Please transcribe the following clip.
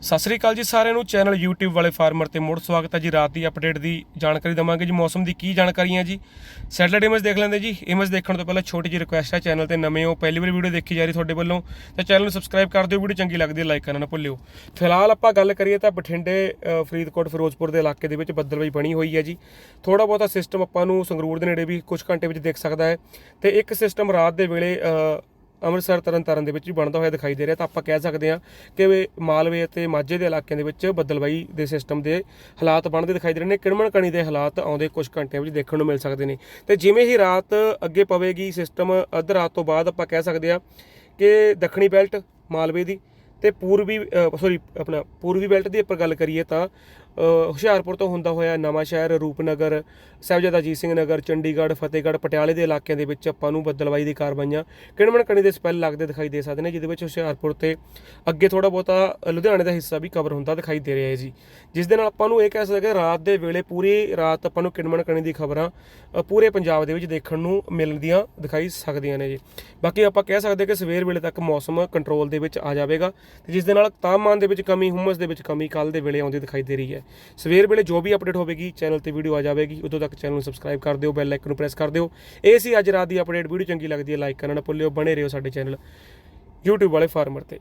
ਸਤਿ ਸ੍ਰੀ ਅਕਾਲ ਜੀ ਸਾਰਿਆਂ ਨੂੰ। ਚੈਨਲ YouTube ਵਾਲੇ ਫਾਰਮਰ ਤੇ ਮੁੜ ਸਵਾਗਤ ਹੈ ਜੀ। ਰਾਤ ਦੀ ਅਪਡੇਟ ਦੀ ਜਾਣਕਾਰੀ ਦਵਾਂਗੇ ਜੀ। ਮੌਸਮ ਦੀ ਕੀ ਜਾਣਕਾਰੀ ਹੈ ਜੀ? ਸੈਟੇਲਾਈਟ ਇਮੇਜ ਦੇਖ ਲੈਂਦੇ ਜੀ। ਇਮੇਜ ਦੇਖਣ ਤੋਂ ਪਹਿਲਾਂ ਛੋਟੀ ਜਿਹੀ ਰਿਕੁਐਸਟ ਹੈ ਚੈਨਲ ਤੇ ਨਵੇਂ ਹੋ, ਪਹਿਲੀ ਵਾਰ ਵੀਡੀਓ ਦੇਖੀ ਜਾ ਰਹੀ ਤੁਹਾਡੇ ਵੱਲੋਂ, ਤਾਂ ਚੈਨਲ ਨੂੰ ਸਬਸਕ੍ਰਾਈਬ ਕਰ ਦਿਓ। ਵੀਡੀਓ ਚੰਗੀ ਲੱਗਦੀ ਹੈ ਲਾਈਕ ਕਰਨਾ ਨਾ ਭੁੱਲਿਓ। ਫਿਲਹਾਲ ਆਪਾਂ ਗੱਲ ਕਰੀਏ ਤਾਂ ਬਠਿੰਡੇ ਫਰੀਦਕੋਟ, ਫਿਰੋਜ਼ਪੁਰ ਦੇ ਇਲਾਕੇ ਦੇ ਵਿੱਚ ਬੱਦਲਬਾਈ ਬਣੀ ਹੋਈ ਹੈ ਜੀ। ਥੋੜਾ ਬਹੁਤਾ ਸਿਸਟਮ ਆਪਾਂ ਨੂੰ ਸੰਗਰੂਰ ਦੇ ਨੇੜੇ ਵੀ ਕੁਝ ਘੰਟੇ ਵਿੱਚ ਦੇਖ ਸਕਦਾ ਹੈ। ਤੇ ਇੱਕ ਸਿਸਟਮ ਰਾਤ ਦੇ ਵੇਲੇ ਅੰਮ੍ਰਿਤਸਰ ਤਰਨਤਾਰਨ ਦੇ ਵਿੱਚ ਵੀ ਬਣਦਾ ਹੋਇਆ ਦਿਖਾਈ ਦੇ ਰਿਹਾ ਤਾਂ ਆਪਾਂ ਕਹਿ ਸਕਦੇ ਹਾਂ ਕਿ ਮਾਲਵੇ ਅਤੇ ਮਾਝੇ ਦੇ ਇਲਾਕਿਆਂ ਦੇ ਵਿੱਚ ਬੱਦਲਬਾਈ ਦੇ ਸਿਸਟਮ ਦੇ ਹਾਲਾਤ ਬਣਦੇ ਦਿਖਾਈ ਦੇ ਰਹੇ ਨੇ। ਕਿਣਮਣ ਕਣੀ ਦੇ ਹਾਲਾਤ ਆਉਂਦੇ ਕੁਝ ਘੰਟਿਆਂ ਵਿੱਚ ਦੇਖਣ ਨੂੰ ਮਿਲ ਸਕਦੇ ਨੇ। ਤੇ ਜਿਵੇਂ ਹੀ ਰਾਤ ਅੱਗੇ ਪਵੇਗੀ ਸਿਸਟਮ ਅੱਧ ਰਾਤ ਤੋਂ ਬਾਅਦ ਆਪਾਂ ਕਹਿ ਸਕਦੇ ਹਾਂ ਕਿ ਦੱਖਣੀ ਬੈਲਟ ਮਾਲਵੇ ਦੀ ਤੇ ਪੂਰਬੀ ਸੌਰੀ ਆਪਣਾ ਪੂਰਬੀ ਬੈਲਟ ਦੀ ਆਪਾਂ ਗੱਲ ਕਰੀਏ ਤਾਂ ਹੁਸ਼ਿਆਰਪੁਰ ਤੋਂ ਹੁੰਦਾ ਹੋਇਆ ਨਵਾਂ ਸ਼ਹਿਰ ਰੂਪਨਗਰ, ਸਾਹਿਬਜ਼ਾਦਾ ਅਜੀਤ ਸਿੰਘ ਨਗਰ, ਚੰਡੀਗੜ੍ਹ, ਫਤਿਹਗੜ੍ਹ, ਪਟਿਆਲੇ ਦੇ ਇਲਾਕਿਆਂ ਦੇ ਵਿੱਚ ਆਪਾਂ ਨੂੰ ਬੱਦਲਵਾਈ ਦੀ ਕਾਰਵਾਈਆਂ ਕਿਣਮਣ ਕਣੀ ਦੇ ਸਪੈਲ ਲੱਗਦੇ ਦਿਖਾਈ ਦੇ ਸਕਦੇ ਨੇ, ਜਿਹਦੇ ਵਿੱਚ ਹੁਸ਼ਿਆਰਪੁਰ ਤੇ ਅੱਗੇ ਥੋੜਾ ਬਹੁਤਾ ਲੁਧਿਆਣੇ ਦਾ ਹਿੱਸਾ ਵੀ ਕਵਰ ਹੁੰਦਾ ਦਿਖਾਈ ਦੇ ਰਿਹਾ ਹੈ ਜੀ। ਜਿਸ ਦੇ ਨਾਲ ਆਪਾਂ ਨੂੰ ਇਹ ਕਹਿ ਸਕਦੇ ਕਿ ਰਾਤ ਦੇ ਵੇਲੇ ਪੂਰੀ ਰਾਤ ਆਪਾਂ ਨੂੰ ਕਿਣਮਣ ਕਣੀ ਦੀ ਖਬਰਾਂ ਪੂਰੇ ਪੰਜਾਬ ਦੇ ਵਿੱਚ ਦੇਖਣ ਨੂੰ ਮਿਲਦੀਆਂ ਦਿਖਾਈ ਸਕਦੀਆਂ ਨੇ ਜੀ। ਬਾਕੀ ਆਪਾਂ ਕਹਿ ਸਕਦੇ ਕਿ ਸਵੇਰ ਵੇਲੇ ਤੱਕ ਮੌਸਮ ਕੰਟਰੋਲ ਦੇ ਵਿੱਚ ਆ ਜਾਵੇਗਾ ਤੇ ਜਿਸ ਦੇ ਨਾਲ ਤਾਪਮਾਨ ਦੇ ਵਿੱਚ ਕਮੀ ਹੁਮਸ ਦੇ ਵਿੱਚ ਕਮੀ ਕੱਲ ਦੇ ਵੇਲੇ ਆਉਂਦੀ ਦਿਖਾਈ ਦੇ ਰਹੀ ਹੈ। ਸਵੇਰ ਵੇਲੇ ਜੋ ਵੀ ਅਪਡੇਟ ਹੋਵੇਗੀ ਚੈਨਲ ਤੇ ਵੀਡੀਓ ਆ ਜਾਵੇਗੀ, ਉਦੋਂ ਤੱਕ ਚੈਨਲ ਨੂੰ ਸਬਸਕ੍ਰਾਈਬ ਕਰ ਦਿਓ ਬੈਲ ਆਈਕਨ ਨੂੰ ਪ੍ਰੈਸ ਕਰ ਦਿਓ। ਇਹ ਸੀ ਅੱਜ ਰਾਤ ਦੀ ਅਪਡੇਟ ਵੀਡੀਓ ਚੰਗੀ ਲੱਗਦੀ ਹੈ ਲਾਈਕ ਕਰਨਾ ਨਾ ਭੁੱਲਿਓ, ਬਣੇ ਰਹੋ ਸਾਡੇ ਚੈਨਲ YouTube ਵਾਲੇ ਫਾਰਮਰ ਤੇ।